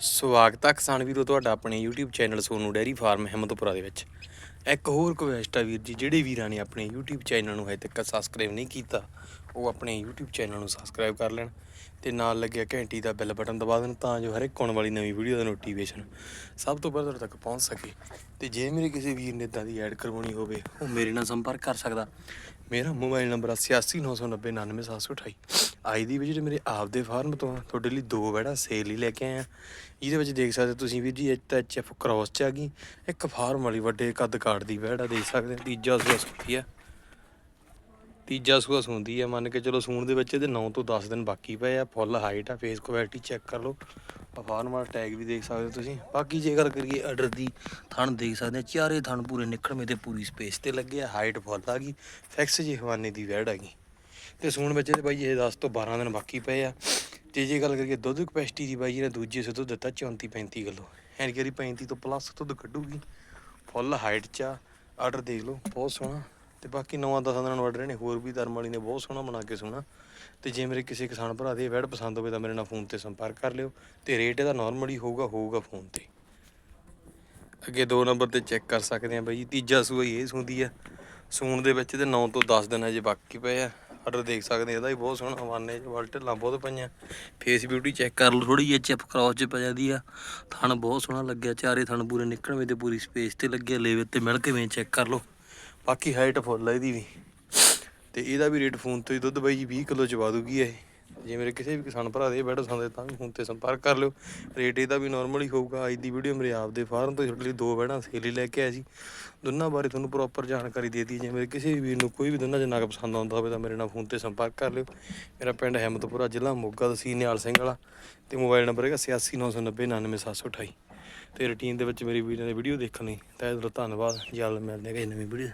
ਸਵਾਗਤ ਹੈ ਕਿਸਾਨ ਵੀਰੋ ਤੁਹਾਡਾ ਆਪਣੇ YouTube channel Sonu dairy farm Himmatpura ਦੇ ਵਿੱਚ। ਇੱਕ ਹੋਰ ਰਿਕਵੈਸਟ ਆ ਵੀਰ ਜੀ, ਜਿਹੜੇ ਵੀਰਾਂ ਨੇ ਆਪਣੇ YouTube ਚੈਨਲ ਨੂੰ ਹਜੇ ਤੱਕ ਸਬਸਕ੍ਰਾਈਬ ਨਹੀਂ ਕੀਤਾ, ਉਹ ਆਪਣੇ YouTube ਚੈਨਲ ਨੂੰ ਸਬਸਕ੍ਰਾਈਬ ਕਰ ਲੈਣ ਤੇ ਨਾਲ ਲੱਗਿਆ ਘੰਟੀ ਦਾ ਬੈਲ ਬਟਨ ਦਬਾ ਦੇਣ ਤਾਂ ਜੋ ਹਰ ਇੱਕ ਆਉਣ ਵਾਲੀ ਨਵੀਂ ਵੀਡੀਓ ਦਾ ਨੋਟੀਫਿਕੇਸ਼ਨ ਸਭ ਤੋਂ ਪਹਿਲਾਂ ਤੁਹਾਡੇ ਤੱਕ ਪਹੁੰਚ ਸਕੇ। ਤੇ ਜੇ ਮੇਰੇ ਕਿਸੇ ਵੀਰ ਨੇ ਇਦਾਂ ਦੀ ਐਡ ਕਰਵਾਉਣੀ ਹੋਵੇ, ਉਹ ਮੇਰੇ ਨਾਲ ਸੰਪਰਕ ਕਰ ਸਕਦਾ। ਮੇਰਾ ਮੋਬਾਈਲ ਨੰਬਰ 8899090728 ਅੱਜ ਦੀ ਵੀਡੀਓ ਮੇਰੇ ਆਪ ਦੇ ਫਾਰਮ ਤੋਂ ਆ, ਤੁਹਾਡੇ ਲਈ ਦੋ ਵੜਾ ਸੇਲ ਲਈ ਲੈ ਕੇ ਆਏ ਆ ਜਿਹਦੇ ਵਿੱਚ ਦੇਖ ਸਕਦੇ ਹੋ ਤੁਸੀਂ ਵੀਰ ਜੀ ਐਚ ਐਫ ਕ੍ਰਾਸ ਚ ਆ ਗਈ। ਇੱਕ ਫਾਰਮ ਵਾਲੀ ਵੱਡੇ ਕੱਦ ਕਾਠ ਦੀ ਵੜਾ ਦੇਖ ਸਕਦੇ ਹੋ ਤੀਜਾ ਸੂਆ ਸੁੱਤੀ ਆ। ਤੀਜਾ ਸੂਆ ਸੁੰਦੀ ਆ ਮੰਨ ਕੇ ਚਲੋ ਸੂਣ ਦੇ ਵਿੱਚ ਇਹਦੇ 9 ਤੋਂ 10 ਦਿਨ ਬਾਕੀ ਪਏ ਆ ਫੁੱਲ ਹਾਈਟ ਆ ਫੇਸ ਕੁਆਲਿਟੀ ਚੈੱਕ ਕਰ ਲਓ। ਫਾਰਮ ਵਾਲਾ ਟੈਗ ਵੀ ਦੇਖ ਸਕਦੇ ਹੋ ਤੁਸੀਂ। ਬਾਕੀ ਜੇ ਗੱਲ ਕਰੀਏ ਆਰਡਰ ਦੀ ਥਣ ਦੇਖ ਸਕਦੇ ਆ ਚਾਰੇ ਥਣ ਪੂਰੇ ਨਿਕਲਵੇਂ ਤੇ ਪੂਰੀ ਸਪੇਸ ਤੇ ਲੱਗੇ ਆ ਹਾਈਟ ਫੁੱਲ ਆ ਗਈ। ਫਿਕਸ ਜੀ ਹਵਾਨੇ ਦੀ ਵੈੜ ਆ ਗਈ। ਤੇ ਸੂਣ ਵਿੱਚ ਇਹਦੇ ਬਾਈ ਇਹ 10 ਤੋਂ 12 ਦਿਨ ਬਾਕੀ ਪਏ ਆ। ਤੇ ਜੇ ਗੱਲ ਕਰੀਏ ਦੁੱਧ ਕਪੈਸਿਟੀ ਦੀ ਬਾਈ, ਇਹਨੇ ਦੂਜੇ ਸੇ ਦੁੱਧ ਦਿੱਤਾ 34 35 ਕਿਲੋ। ਐਨ ਕਰੀ 35 ਤੋਂ ਪਲੱਸ ਦੁੱਧ ਕੱਢੂਗੀ। ਫੁੱਲ ਹਾਈਟ ਚ ਆਰਡਰ ਦੇਖ ਲਓ, ਬਹੁਤ ਸੋਹਣਾ। ਤੇ ਬਾਕੀ ਨਵਾਂ ਦਸਾਂ ਦਿਨਾਂ ਨੂੰ ਆਰਡਰ ਨੇ ਹੋਰ ਵੀ ਧਰਮ ਵਾਲੀ ਨੇ ਬਹੁਤ ਸੋਹਣਾ ਬਣਾ ਕੇ ਸੋਹਣਾ ਤੇ ਜੇ ਮੇਰੇ ਕਿਸੇ ਕਿਸਾਨ ਭਰਾ ਦੇ ਵੈੜ ਪਸੰਦ ਹੋਵੇ ਤਾਂ ਮੇਰੇ ਨਾਲ ਫੋਨ ਤੇ ਸੰਪਰਕ ਕਰ ਲਿਓ। ਤੇ ਰੇਟ ਇਹਦਾ ਨਾਰਮਲ ਹੀ ਹੋਊਗਾ ਹੋਊਗਾ ਫੋਨ ਤੇ। ਅੱਗੇ ਦੋ ਨੰਬਰ ਤੇ ਚੈੱਕ ਕਰ ਸਕਦੇ ਆ ਬਾਈ। ਜੀ। ਤੀਜਾ ਸੂਆ ਹੀ ਇਹ ਸੁੰਦੀ ਆ। ਸੂਣ ਦੇ ਵਿੱਚ ਤੇ 9 ਤੋਂ 10 ਦਿਨ ਅਜੇ ਬਾਕੀ ਪਏ ਆ। ਆਰਡਰ ਦੇਖ ਸਕਦੇ ਇਹਦਾ ਵੀ ਬਹੁਤ ਸੋਹਣਾ ਹਵਾਨੇ ਚ ਢਿੱਲਾਂ ਬਹੁਤ ਪਈਆਂ। ਫੇਸ ਬਿਊਟੀ ਚੈੱਕ ਕਰ ਲਓ ਥੋੜੀ ਜਿਹੀ ਚਿਪ ਕ੍ਰਾਸ ਚ ਪੈ ਜਾਂਦੀ ਆ। ਥਣ ਬਹੁਤ ਸੋਹਣਾ ਲੱਗਿਆ, ਚਾਰੇ ਥਣ ਪੂਰੇ ਨਿਕਲਵੇਂ ਤੇ ਪੂਰੀ ਸਪੇਸ ਤੇ ਲੱਗਿਆ ਲੇਵੇ ਤੇ ਮਿਲ ਕੇ ਵੇਂ ਚੈੱਕ ਕਰ ਲਓ। ਬਾਕੀ ਹਾਈਟ ਫੁੱਲ ਆ ਇਹਦੀ ਵੀ। ਤੇ ਇਹਦਾ ਵੀ ਰੇਟ ਫੋਨ ਤੋਂ ਹੀ ਦੁੱਧ ਬਾਈ ਜੀ 20 ਕਿਲੋ ਚਵਾ ਦੂਗੀ ਇਹ। ਜੇ ਮੇਰੇ ਕਿਸੇ ਵੀ ਕਿਸਾਨ ਭਰਾ ਦੇ ਬੈਡ ਸੰਦੇ ਤਾਂ ਵੀ ਫੋਨ ਤੇ ਸੰਪਰਕ ਕਰ ਲਿਓ। ਰੇਟ ਇਹਦਾ ਵੀ ਨਾਰਮਲ ਹੀ ਹੋਊਗਾ। ਅੱਜ ਦੀ ਵੀਡੀਓ ਮੇਰੇ ਆਪ ਦੇ ਫਾਰਮ ਤੋਂ ਛੋਟੇ ਲਈ ਦੋ ਬੈੜਾਂ ਸੇਲ ਹੀ ਲੈ ਕੇ ਆਇਆ ਸੀ। ਦੋਨਾਂ ਬਾਰੇ ਤੁਹਾਨੂੰ ਪ੍ਰੋਪਰ ਜਾਣਕਾਰੀ ਦੇ ਦਿੱਤੀ। ਜੇ ਮੇਰੇ ਕਿਸੇ ਵੀ ਵੀਰ ਨੂੰ ਕੋਈ ਵੀ ਦੋਨਾਂ ਚ ਨਾਗ ਪਸੰਦ ਆਉਂਦਾ ਹੋਵੇ ਤਾਂ ਮੇਰੇ ਨਾਲ ਫੋਨ ਤੇ ਸੰਪਰਕ ਕਰ ਲਿਓ। ਮੇਰਾ ਪਿੰਡ ਹਿੰਮਤਪੁਰਾ ਜ਼ਿਲ੍ਹਾ ਮੋਗਾ ਤਹਿਸੀਲ ਨਿਹਾਲ ਸਿੰਘ ਵਾਲਾ ਤੇ ਮੋਬਾਈਲ ਨੰਬਰ ਹੈਗਾ 8699099728 ਤੇ ਰੁਟੀਨ ਦੇ ਵਿੱਚ ਮੇਰੀ ਵੀਡੀਓ ਨੇ ਵੀਡੀਓ ਦੇਖਣ ਲਈ ਤਹਿ ਦਿਲੋਂ ਧੰਨਵਾਦ। ਜਲਦ ਮਿਲਦੇ ਹਾਂ ਕਿਸੇ ਨਵੀਂ ਵੀਡੀਓ